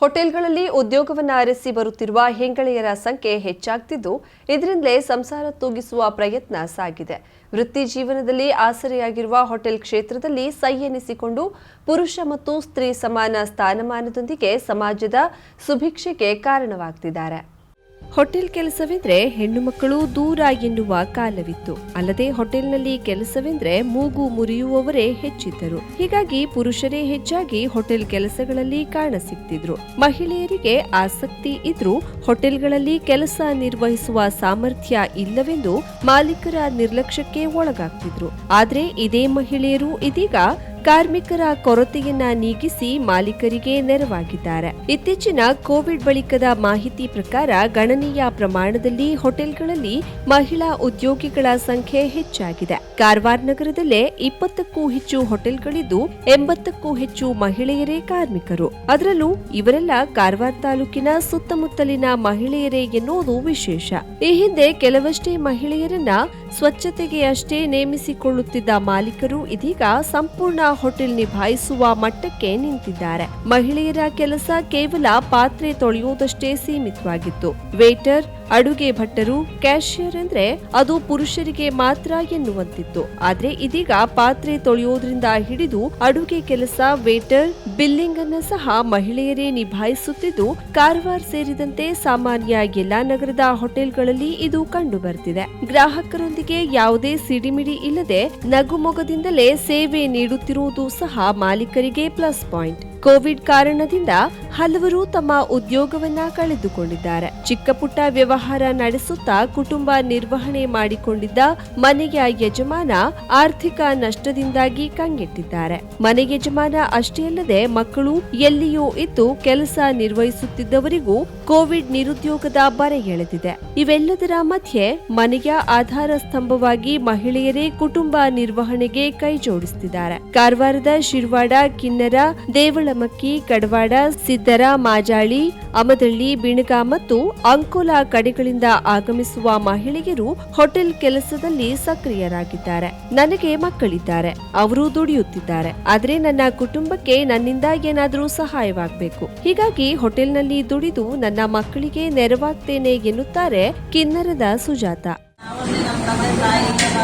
ಹೋಟೆಲ್ಗಳಲ್ಲಿ ಉದ್ಯೋಗವನ್ನು ಅರಸಿ ಬರುತ್ತಿರುವ ಹೆಂಗಳೆಯರ ಸಂಖ್ಯೆ ಹೆಚ್ಚಾಗ್ತಿದ್ದು, ಇದರಿಂದಲೇ ಸಂಸಾರ ತೂಗಿಸುವ ಪ್ರಯತ್ನ ಸಾಗಿದೆ. ವೃತ್ತಿ ಜೀವನದಲ್ಲಿ ಆಸರೆಯಾಗಿರುವ ಹೋಟೆಲ್ ಕ್ಷೇತ್ರದಲ್ಲಿ ಸೈ ಎನಿಸಿಕೊಂಡು ಪುರುಷ ಮತ್ತು ಸ್ತ್ರೀ ಸಮಾನ ಸ್ಥಾನಮಾನದೊಂದಿಗೆ ಸಮಾಜದ ಸುಭಿಕ್ಷೆಗೆ ಕಾರಣವಾಗ್ತಿದ್ದಾರೆ. ಹೋಟೆಲ್ ಕೆಲಸವೆಂದ್ರೆ ಹೆಣ್ಣು ಮಕ್ಕಳು ದೂರ ಎನ್ನುವ ಕಾಲವಿತ್ತು. ಅಲ್ಲದೆ ಹೋಟೆಲ್ನಲ್ಲಿ ಕೆಲಸವೆಂದ್ರೆ ಮೂಗು ಮುರಿಯುವವರೇ ಹೆಚ್ಚಿದ್ದರು. ಹೀಗಾಗಿ ಪುರುಷರೇ ಹೆಚ್ಚಾಗಿ ಹೋಟೆಲ್ ಕೆಲಸಗಳಲ್ಲಿ ಕಾಣಸಿಗ್ತಿದ್ರು ಮಹಿಳೆಯರಿಗೆ ಆಸಕ್ತಿ ಇದ್ರೂ ಹೋಟೆಲ್ಗಳಲ್ಲಿ ಕೆಲಸ ನಿರ್ವಹಿಸುವ ಸಾಮರ್ಥ್ಯ ಇಲ್ಲವೆಂದು ಮಾಲೀಕರ ನಿರ್ಲಕ್ಷ್ಯಕ್ಕೆ ಒಳಗಾಗ್ತಿದ್ರು. ಆದ್ರೆ ಇದೇ ಮಹಿಳೆಯರು ಇದೀಗ ಕಾರ್ಮಿಕರ ಕೊರತೆಯನ್ನ ನೀಗಿಸಿ ಮಾಲೀಕರಿಗೆ ನೆರವಾಗಿದ್ದಾರೆ. ಇತ್ತೀಚಿನ ಕೋವಿಡ್ ಬಳಿಕದ ಮಾಹಿತಿ ಪ್ರಕಾರ ಗಣನೀಯ ಪ್ರಮಾಣದಲ್ಲಿ ಹೋಟೆಲ್ಗಳಲ್ಲಿ ಮಹಿಳಾ ಉದ್ಯೋಗಿಗಳ ಸಂಖ್ಯೆ ಹೆಚ್ಚಾಗಿದೆ. ಕಾರವಾರ ನಗರದಲ್ಲೇ ಇಪ್ಪತ್ತಕ್ಕೂ ಹೆಚ್ಚು ಹೋಟೆಲ್ಗಳಿದ್ದು, ಎಂಬತ್ತಕ್ಕೂ ಹೆಚ್ಚು ಮಹಿಳೆಯರೇ ಕಾರ್ಮಿಕರು. ಅದರಲ್ಲೂ ಇವರೆಲ್ಲ ಕಾರವಾರ ತಾಲೂಕಿನ ಸುತ್ತಮುತ್ತಲಿನ ಮಹಿಳೆಯರೇ ಎನ್ನುವುದು ವಿಶೇಷ. ಈ ಹಿಂದೆ ಕೆಲವಷ್ಟೇ ಮಹಿಳೆಯರನ್ನ ಸ್ವಚ್ಛತೆಗೆ ಅಷ್ಟೇ ನೇಮಿಸಿಕೊಳ್ಳುತ್ತಿದ್ದ ಮಾಲೀಕರು ಇದೀಗ ಸಂಪೂರ್ಣ ಹೋಟೆಲ್ ನಿಭಾಯಿಸುವ ಮಟ್ಟಕ್ಕೆ ನಿಂತಿದ್ದಾರೆ. ಮಹಿಳೆಯರ ಕೆಲಸ ಕೇವಲ ಪಾತ್ರೆ ತೊಳೆಯುವುದಷ್ಟೇ ಸೀಮಿತವಾಗಿತ್ತು. ವೇಟರ್ ಅಡುಗೆ ಭಟ್ಟರು ಕ್ಯಾಶಿಯರ್ ಅಂದ್ರೆ ಅದು ಪುರುಷರಿಗೆ ಮಾತ್ರ ಎನ್ನುವಂತಿತ್ತು. ಆದ್ರೆ ಇದೀಗ ಪಾತ್ರೆ ತೊಳೆಯೋದ್ರಿಂದ ಹಿಡಿದು ಅಡುಗೆ ಕೆಲಸ ವೇಟರ್ ಬಿಲ್ಲಿಂಗ್ ಅನ್ನ ಸಹ ಮಹಿಳೆಯರೇ ನಿಭಾಯಿಸುತ್ತಿದ್ದು, ಕಾರವಾರ ಸೇರಿದಂತೆ ಸಾಮಾನ್ಯ ಎಲ್ಲಾ ನಗರದ ಹೋಟೆಲ್ಗಳಲ್ಲಿ ಇದು ಕಂಡು ಬರ್ತಿದೆ ಗ್ರಾಹಕರೊಂದಿಗೆ ಯಾವುದೇ ಸಿಡಿಮಿಡಿ ಇಲ್ಲದೆ ನಗುಮೊಗದಿಂದಲೇ ಸೇವೆ ನೀಡುತ್ತಿರುವುದು ಸಹ ಮಾಲೀಕರಿಗೆ ಪ್ಲಸ್ ಪಾಯಿಂಟ್ ಕೋವಿಡ್ ಕಾರಣದಿಂದ ಹಲವರು ತಮ್ಮ ಉದ್ಯೋಗವನ್ನ ಕಳೆದುಕೊಂಡಿದ್ದಾರೆ. ಚಿಕ್ಕಪುಟ್ಟ ವ್ಯವಹಾರ ನಡೆಸುತ್ತಾ ಕುಟುಂಬ ನಿರ್ವಹಣೆ ಮಾಡಿಕೊಂಡಿದ್ದ ಮನೆಯ ಯಜಮಾನ ಆರ್ಥಿಕ ನಷ್ಟದಿಂದಾಗಿ ಕಂಗೆಟ್ಟಿದ್ದಾರೆ. ಮನೆ ಯಜಮಾನ ಅಷ್ಟೇ ಅಲ್ಲದೆ ಮಕ್ಕಳು ಎಲ್ಲಿಯೂ ಇದ್ದು ಕೆಲಸ ನಿರ್ವಹಿಸುತ್ತಿದ್ದವರಿಗೂ ಕೋವಿಡ್ ನಿರುದ್ಯೋಗದ ಬರೆ ಎಳೆದಿದೆ. ಇವೆಲ್ಲದರ ಮಧ್ಯೆ ಮನೆಯ ಆಧಾರ ಸ್ತಂಭವಾಗಿ ಮಹಿಳೆಯರೇ ಕುಟುಂಬ ನಿರ್ವಹಣೆಗೆ ಕೈ ಜೋಡಿಸುತ್ತಿದ್ದಾರೆ ಕಾರವಾರದ ಶಿರ್ವಾಡ, ಕಿನ್ನರ ದೇವಳಮಕ್ಕಿ ಕಡವಾಡ, ಸಿದ್ದರ, ಮಾಜಾಳಿ, ಅಮದಳ್ಳಿ ಬಿಣಗ ಮತ್ತು ಅಂಕೋಲ ಕಡೆಗಳಿಂದ ಆಗಮಿಸುವ ಮಹಿಳೆಯರು ಹೋಟೆಲ್ ಕೆಲಸದಲ್ಲಿ ಸಕ್ರಿಯರಾಗಿದ್ದಾರೆ. ನನಗೆ ಮಕ್ಕಳಿದ್ದಾರೆ. ಅವರು ದುಡಿಯುತ್ತಿದ್ದಾರೆ. ಆದರೆ ನನ್ನ ಕುಟುಂಬಕ್ಕೆ ನನ್ನಿಂದ ಏನಾದರೂ ಸಹಾಯವಾಗಬೇಕು. ಹೀಗಾಗಿ ಹೋಟೆಲ್ನಲ್ಲಿ ದುಡಿದು ನನ್ನ ಮಕ್ಕಳಿಗೆ ನೆರವಾಗ್ತೇನೆ ಎನ್ನುತ್ತಾರೆ ಕಿನ್ನರದ ಸುಜಾತ ನಾವಲ್ಲಿ ನಮ್ಮ ತಂದೆ ತಾಯಿ ಎಲ್ಲ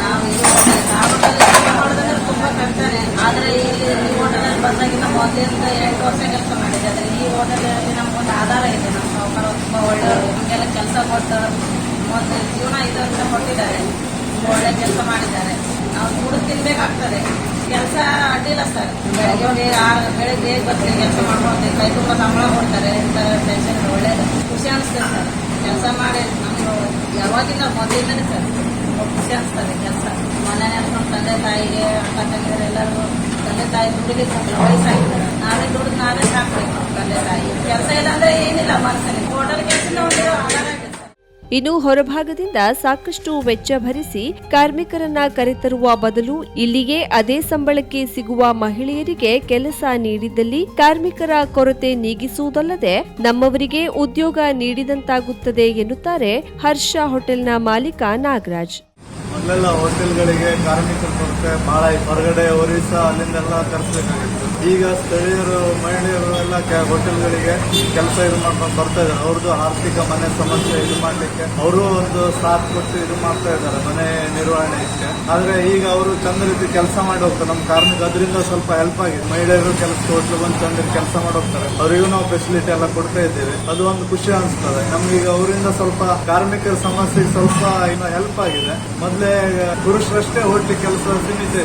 ನಾವು ಇರೋದು ಮಾಡೋದಂದ್ರೆ ತುಂಬ ಕಷ್ಟನೇ ಆದರೆ ಇಲ್ಲಿ ಈ ಹೋಟೆಲಲ್ಲಿ ಬಂದಾಗಿಂದ ಮೊದಲಿಂದ ಎಂಟು ವರ್ಷ ಕೆಲಸ ಮಾಡಿದೆ. ಈ ಹೋಟೆಲಲ್ಲಿ ನಮಗೊಂದು ಆಧಾರ ಇದೆ. ನಮ್ಮ ಸಾವುಕಾರ ತುಂಬ ಒಳ್ಳೆಯವರು ನಮಗೆಲ್ಲ ಕೆಲಸ ಕೊಟ್ಟು ಒಂದು ಜೀವನ ಇದರಿಂದ ಕೊಟ್ಟಿದ್ದಾರೆ. ತುಂಬ ಒಳ್ಳೆ ಕೆಲಸ ಮಾಡಿದ್ದಾರೆ. ನಾವು ದುಡ್ಡು ತಿನ್ಬೇಕಾಗ್ತದೆ. ಕೆಲಸ ಅಡ್ಡಿಲ್ಲ ಸರ್. ಬೆಳಗ್ಗೆ ಹೋಗಿ ಆರು ಬೆಳಗ್ಗೆ ಬರ್ತೀವಿ ಕೆಲಸ ಮಾಡ್ಕೊಂಡು ಕೈ ತುಂಬ ಸಂಬಳ ಕೊಡ್ತಾರೆ. ಇಂಥ ಟೆನ್ಷನ್ ಒಳ್ಳೇದು. ಖುಷಿ ಅನಿಸ್ತದೆ ಸರ್. ಕೆಲಸ ಮಾಡಿ ನಮ್ಗೆ ಯಾವಾಗಿಂದ ಮೊದಲಿಂದನೇ ಸರ್. ತುಂಬ ಖುಷಿ ಅನಿಸ್ತದೆ ಕೆಲಸ. ಮನೆ ನೆನ್ಕೊಂಡು ತಂದೆ ತಾಯಿಗೆ, ಅಕ್ಕ ತಂಗಿಯರೆಲ್ಲರೂ ತಂದೆ ತಾಯಿ ನಾನೇ ಸಾಕ್ಬೇಕು ತಂದೆ ತಾಯಿ. ಕೆಲಸ ಏನಿಲ್ಲ ಮಾಡ್ತೇನೆ ಹೋಟೆಲ್ ಇನ್ನು ಹೊರಭಾಗದಿಂದ ಸಾಕಷ್ಟು ವೆಚ್ಚ ಭರಿಸಿ ಕಾರ್ಮಿಕರನ್ನ ಕರೆತರುವ ಬದಲು ಇಲ್ಲಿಗೆ ಅದೇ ಸಂಬಳಕ್ಕೆ ಸಿಗುವ ಮಹಿಳೆಯರಿಗೆ ಕೆಲಸ ನೀಡಿದಲ್ಲಿ ಕಾರ್ಮಿಕರ ಕೊರತೆ ನೀಗಿಸುವುದಲ್ಲದೆ ನಮ್ಮವರಿಗೆ ಉದ್ಯೋಗ ನೀಡಿದಂತಾಗುತ್ತದೆ ಎನ್ನುತ್ತಾರೆ ಹರ್ಷ ಹೋಟೆಲ್ನ ಮಾಲೀಕ ನಾಗರಾಜ್. ಮೊದಲೆಲ್ಲ ಹೋಟೆಲ್ಗಳಿಗೆ ಕಾರ್ಮಿಕರ ಬಹಳ ಇತ್ತು. ಹೊರಗಡೆ ಒರಿಸ್ಸಾ ಅಲ್ಲಿಂದೆಲ್ಲ ತರಿಸ್ಬೇಕಾಗಿತ್ತು ಈಗ ಸ್ಥಳೀಯರು, ಮಹಿಳೆಯರು ಎಲ್ಲ ಹೋಟೆಲ್ಗಳಿಗೆ ಕೆಲಸ ಇದು ಮಾಡ್ಕೊಂಡು ಬರ್ತಾ ಇದ್ದಾರೆ. ಅವ್ರದ್ದು ಆರ್ಥಿಕ ಮನೆ ಸಮಸ್ಯೆ ಇದು ಮಾಡಲಿಕ್ಕೆ ಅವರು ಒಂದು ಸಾಥ್ ಕೊಟ್ಟು ಇದು ಮಾಡ್ತಾ ಇದ್ದಾರೆ, ಮನೆ ನಿರ್ವಹಣೆಗೆ ಆದರೆ ಈಗ ಅವರು ಚಂದ ರೀತಿ ಕೆಲಸ ಮಾಡಿ ಹೋಗ್ತಾರೆ. ನಮ್ಮ ಕಾರ್ಮಿಕ ಅದರಿಂದ ಸ್ವಲ್ಪ ಹೆಲ್ಪ್ ಆಗಿದೆ. ಮಹಿಳೆಯರು ಕೆಲಸ ಹೋಟ್ಲು ಬಂದು ಚಂದ ಕೆಲಸ ಮಾಡಿ ಹೋಗ್ತಾರೆ. ಅವರಿಗೂ ನಾವು ಫೆಸಿಲಿಟಿ ಎಲ್ಲ ಕೊಡ್ತಾ ಇದ್ದೇವೆ. ಅದು ಒಂದು ಖುಷಿ ಅನಿಸ್ತದೆ. ನಮ್ಗೀಗ ಅವರಿಂದ ಸ್ವಲ್ಪ ಕಾರ್ಮಿಕರ ಸಮಸ್ಯೆಗೆ ಸ್ವಲ್ಪ ಇನ್ನು ಹೆಲ್ಪ್ ಆಗಿದೆ. ಮೊದಲೇ ಪುರುಷರಷ್ಟೇ ಹೋಟ್ಲಿಗೆ ಕೆಲಸ ಸೀಮಿತ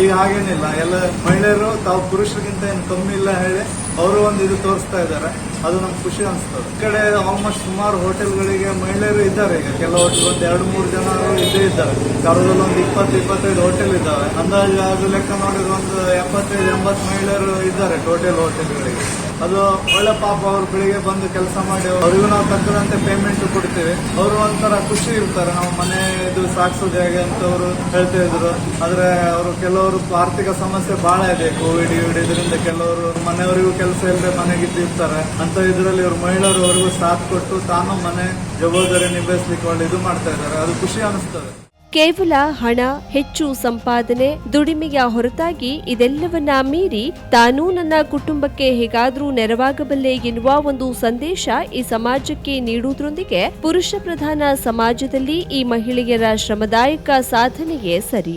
ಈಗ ಹಾಗೇನಿಲ್ಲ. ಎಲ್ಲ ಮಹಿಳೆಯರು ತಾವು ಪುರುಷರಿಗಿಂತ ಏನು ಕಮ್ಮಿ ಇಲ್ಲ ಹೇಳಿ ಅವರು ಒಂದು ಇದು ತೋರಿಸ್ತಾ ಇದ್ದಾರೆ. ಅದು ನಮ್ಗೆ ಖುಷಿ ಅನಿಸ್ತದೆ. ಈ ಕಡೆ ಆಲ್ಮೋಸ್ಟ್ ಸುಮಾರು ಹೋಟೆಲ್ಗಳಿಗೆ ಮಹಿಳೆಯರು ಇದ್ದಾರೆ ಈಗ. ಕೆಲವು ಒಂದು ಎರಡು ಮೂರು ಜನ ಇದ್ದೇ ಇದ್ದಾರೆ. ಕರದಲ್ಲಿ ಒಂದು ಇಪ್ಪತ್ತು, ಇಪ್ಪತ್ತೈದು ಹೋಟೆಲ್ ಇದ್ದಾವೆ. ಅಂದಾಜು ಅದು ಲೆಕ್ಕ ನೋಡಿದ್ರೆ ಒಂದು ಎಪ್ಪತ್ತೈದು, ಎಂಬತ್ತು ಮಹಿಳೆಯರು ಇದ್ದಾರೆ ಟೋಟಲ್ ಹೋಟೆಲ್ಗಳಿಗೆ ಅದು ಒಳ್ಳೆ ಪಾಪ ಅವ್ರು ಬೆಳಿಗ್ಗೆ ಬಂದು ಕೆಲಸ ಮಾಡಿ ಅವ್ರಿಗೂ ನಾವು ತಕ್ಕದಂತೆ ಪೇಮೆಂಟ್ ಕೊಡ್ತೀವಿ. ಅವರು ಒಂಥರ ಖುಷಿ ಇರ್ತಾರೆ. ನಾವು ಮನೆ ಇದು ಸಾಕ್ಸೋದು ಹೇಗೆ ಅಂತ ಅವರು ಹೇಳ್ತಾ ಇದ್ರು. ಆದ್ರೆ ಅವರು ಕೆಲವರು ಆರ್ಥಿಕ ಸಮಸ್ಯೆ ಬಹಳ ಇದೆ. ಕೋವಿಡ್ ಇವಿಡ್ ಇದರಿಂದ ಕೆಲವರು ಮನೆಯವರಿಗೂ ಕೆಲಸ ಇಲ್ಲದೆ ಮನೆಗೆ ಇದ್ದಿರ್ತಾರೆ ಅಂತ ಇದರಲ್ಲಿ ಇವರು ಮಹಿಳೆಯರು ಅವರಿಗೂ ಸಾಥ್ ಕೊಟ್ಟು ತಾನು ಮನೆ ಜವಾಬ್ದಾರಿ ನಿಭಾಯಿಸ್ಲಿಕ್ಕೆ ಒಳ್ಳೆ ಇದು ಮಾಡ್ತಾ ಇದ್ದಾರೆ. ಅದು ಖುಷಿ ಅನಿಸ್ತದೆ. ಕೇವಲ ಹಣ, ಹೆಚ್ಚು ಸಂಪಾದನೆ, ದುಡಿಮೆಯ ಹೊರತಾಗಿ ಇದೆಲ್ಲವನ್ನ ಮೀರಿ ತಾನೂ ನನ್ನ ಕುಟುಂಬಕ್ಕೆ ಹೇಗಾದ್ರೂ ನೆರವಾಗಬಲ್ಲೆ ಎನ್ನುವ ಒಂದು ಸಂದೇಶ ಈ ಸಮಾಜಕ್ಕೆ ನೀಡುವುದರೊಂದಿಗೆ ಪುರುಷ ಪ್ರಧಾನ ಸಮಾಜದಲ್ಲಿ ಈ ಮಹಿಳೆಯರ ಶ್ರಮದಾಯಕ ಸಾಧನೆಯೇ ಸರಿ.